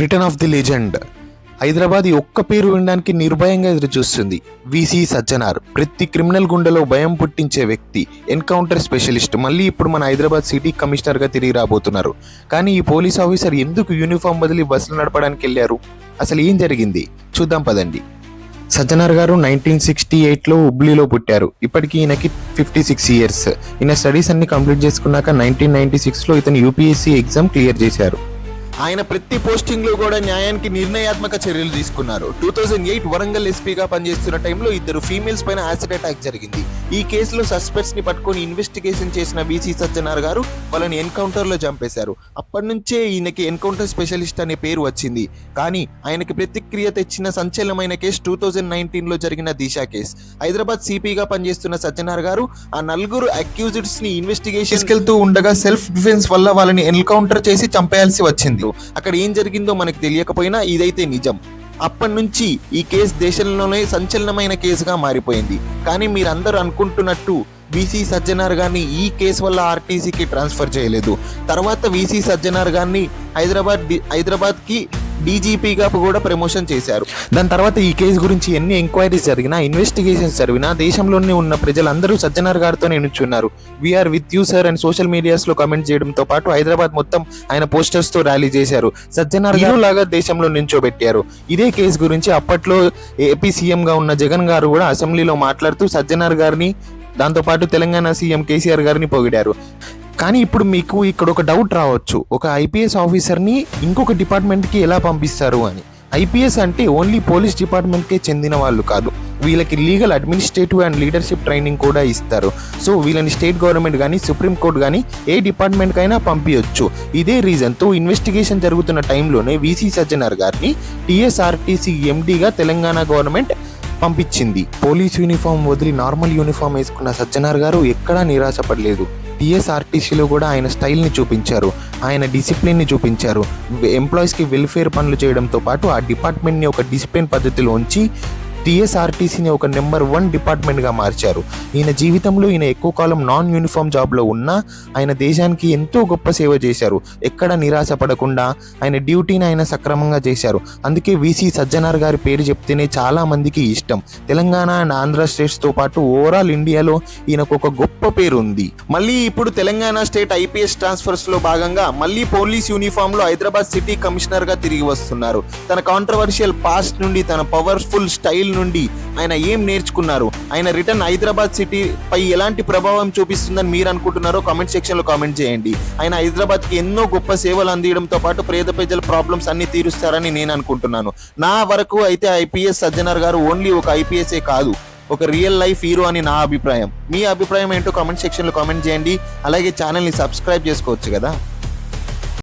Return of the legend. Hyderabad ఈ ఒక్క పేరు వినడానికి నిర్భయంగా ఎదురు చూస్తుంది విసి సజ్జనార్ ప్రతి క్రిమినల్ గుండెలో భయం పుట్టించే వ్యక్తి ఎన్కౌంటర్ స్పెషలిస్ట్. మళ్ళీ ఇప్పుడు మన హైదరాబాద్ సిటీ కమిషనర్గా తిరిగి రాబోతున్నారు. కానీ ఈ పోలీస్ ఆఫీసర్ ఎందుకు యూనిఫామ్ బదిలి బస్సులు నడపడానికి వెళ్ళారు? అసలు ఏం జరిగింది? చూద్దాం పదండి. సజ్జనార్ గారు నైన్టీన్ సిక్స్టీ ఎయిట్లో హుబ్లీలో పుట్టారు. ఇప్పటికీ ఈయనకి ఫిఫ్టీ సిక్స్ ఇయర్స్. ఈయన స్టడీస్ అన్ని కంప్లీట్ చేసుకున్నాక నైన్టీన్ నైన్టీ సిక్స్లో ఇతను యూపీఎస్సీ ఎగ్జామ్ క్లియర్ చేశారు. ఆయన ప్రతి పోస్టింగ్లో కూడా న్యాయానికి నిర్ణయాత్మక చర్యలు తీసుకున్నారు. టూ థౌజండ్ ఎయిట్ వరంగల్ ఎస్పీగా పనిచేస్తున్న టైంలో ఇద్దరు ఫీమేల్స్ పైన యాసిడ్ అటాక్ జరిగింది. ఈ కేసులో సస్పెక్ట్స్ని పట్టుకొని ఇన్వెస్టిగేషన్ చేసిన బీసీ సజ్జనార్ గారు వాళ్ళని ఎన్కౌంటర్లో చంపేశారు. అప్పటి నుంచే ఈయనకి ఎన్కౌంటర్ స్పెషలిస్ట్ అనే పేరు వచ్చింది. కానీ ఆయనకి ప్రతిక్రియ తెచ్చిన సంచలనమైన కేసు టూ థౌజండ్ నైన్టీన్లో జరిగిన దిశ కేసు. హైదరాబాద్ సిపిగా పనిచేస్తున్న సజ్జనార్ గారు ఆ నలుగురు అక్యూజ్డ్స్ని ఇన్వెస్టిగేషన్ తీసుకెళ్తూ ఉండగా సెల్ఫ్ డిఫెన్స్ వల్ల వాళ్ళని ఎన్కౌంటర్ చేసి చంపేయాల్సి వచ్చింది. అక్కడ ఏం జరిగిందో మనకు తెలియకపోయినా ఇదైతే నిజం. అప్పటి నుంచి ఈ కేసు దేశంలోనే సంచలనమైన కేసుగా మారిపోయింది. కానీ మీరందరూ అనుకుంటున్నట్టు వీసీ సజ్జనార్ గారిని ఈ కేసు వల్ల ఆర్టీసీకి ట్రాన్స్ఫర్ చేయలేదు. తర్వాత వీసీ సజ్జనార్ గారిని హైదరాబాద్ హైదరాబాద్కి డీజీపీగా కూడా ప్రమోషన్ చేశారు. దాని తర్వాత ఈ కేసు గురించి ఎన్ని ఎంక్వైరీస్ జరిగినా ఇన్వెస్టిగేషన్స్ జరిగినా దేశంలోనే ఉన్న ప్రజలందరూ సజ్జనార్ గారితోనే నిల్చున్నారు వీఆర్ విత్ యూ సార్ అని సోషల్ మీడియాస్లో కమెంట్ చేయడంతో పాటు హైదరాబాద్ మొత్తం ఆయన పోస్టర్స్తో ర్యాలీ చేశారు. సజ్జనార్ గారు లాగా దేశంలో నించోబెట్టారు. ఇదే కేసు గురించి అప్పట్లో ఏపీ సీఎం గా ఉన్న జగన్ గారు కూడా అసెంబ్లీలో మాట్లాడుతూ సజ్జనార్ గారిని దాంతోపాటు తెలంగాణ సీఎం కేసీఆర్ గారిని పొగిడారు. కానీ ఇప్పుడు మీకు ఇక్కడ ఒక డౌట్ రావచ్చు. ఒక ఐపీఎస్ ఆఫీసర్ని ఇంకొక డిపార్ట్మెంట్కి ఎలా పంపిస్తారు అని. ఐపీఎస్ అంటే ఓన్లీ పోలీస్ డిపార్ట్మెంట్కే చెందిన వాళ్ళు కాదు. వీళ్ళకి legal administrative and leadership training కూడా ఇస్తారు. సో వీళ్ళని స్టేట్ గవర్నమెంట్ కానీ సుప్రీంకోర్టు కానీ ఏ డిపార్ట్మెంట్కైనా పంపించవచ్చు ఇదే రీజన్తో ఇన్వెస్టిగేషన్ జరుగుతున్న టైంలోనే వీసీ సజ్జనార్ గారిని టీఎస్ఆర్టీసీ ఎండీగా తెలంగాణ గవర్నమెంట్ పంపించింది. పోలీస్ యూనిఫామ్ వదిలి నార్మల్ యూనిఫామ్ వేసుకున్న సజ్జనార్ గారు ఎక్కడా నిరాశపడలేదు. టీఎస్ఆర్టీసీలో కూడా ఆయన స్టైల్ని చూపించారు. ఆయన డిసిప్లిన్ని చూపించారు. ఎంప్లాయీస్కి వెల్ఫేర్ పనులు చేయడంతో పాటు ఆ డిపార్ట్మెంట్ని ఒక డిసిప్లిన్ పద్ధతిలో ఉంచి టీఎస్ఆర్టీసీని ఒక నెంబర్ వన్ డిపార్ట్మెంట్గా మార్చారు. ఈయన జీవితంలో ఈయన ఎక్కువ కాలం నాన్ యూనిఫామ్ జాబ్లో ఉన్నా ఆయన దేశానికి ఎంతో గొప్ప సేవ చేశారు. ఎక్కడ నిరాశ పడకుండా ఆయన డ్యూటీని ఆయన సక్రమంగా చేశారు. అందుకే వీసీ సజ్జనార్ గారి పేరు చెప్తేనే చాలా మందికి ఇష్టం. తెలంగాణ అండ్ ఆంధ్ర స్టేట్స్తో పాటు ఓవరాల్ ఇండియాలో ఈయనకు ఒక గొప్ప పేరు ఉంది మళ్ళీ ఇప్పుడు తెలంగాణ స్టేట్ ఐపీఎస్ ట్రాన్స్ఫర్స్లో భాగంగా మళ్ళీ పోలీస్ యూనిఫామ్లో హైదరాబాద్ సిటీ కమిషనర్గా తిరిగి వస్తున్నారు. తన కాంట్రవర్షియల్ పాస్ట్ నుండి తన పవర్ఫుల్ స్టైల్ నుండి ఆయన ఏం నేర్చుకున్నారు? ఆయన రిటర్న్ హైదరాబాద్ సిటీ పై ఎలాంటి ప్రభావం చూపిస్తుందని మీరు అనుకుంటున్నారో కామెంట్ సెక్షన్లో కామెంట్ చేయండి. ఆయన హైదరాబాద్కి ఎన్నో గొప్ప సేవలు అందించడంతో పాటు పేద ప్రజల ప్రాబ్లమ్స్ అన్ని తీరుస్తారని నేను అనుకుంటున్నాను. నా వరకు అయితే ఐపీఎస్ సజ్జనర్ గారు ఓన్లీ ఒక ఐపీఎస్ఏ కాదు ఒక రియల్ లైఫ్ హీరో అని నా అభిప్రాయం. మీ అభిప్రాయం ఏంటో కామెంట్ సెక్షన్లో కామెంట్ చేయండి. అలాగే ఛానల్ని సబ్స్క్రైబ్ చేసుకోవచ్చు కదా.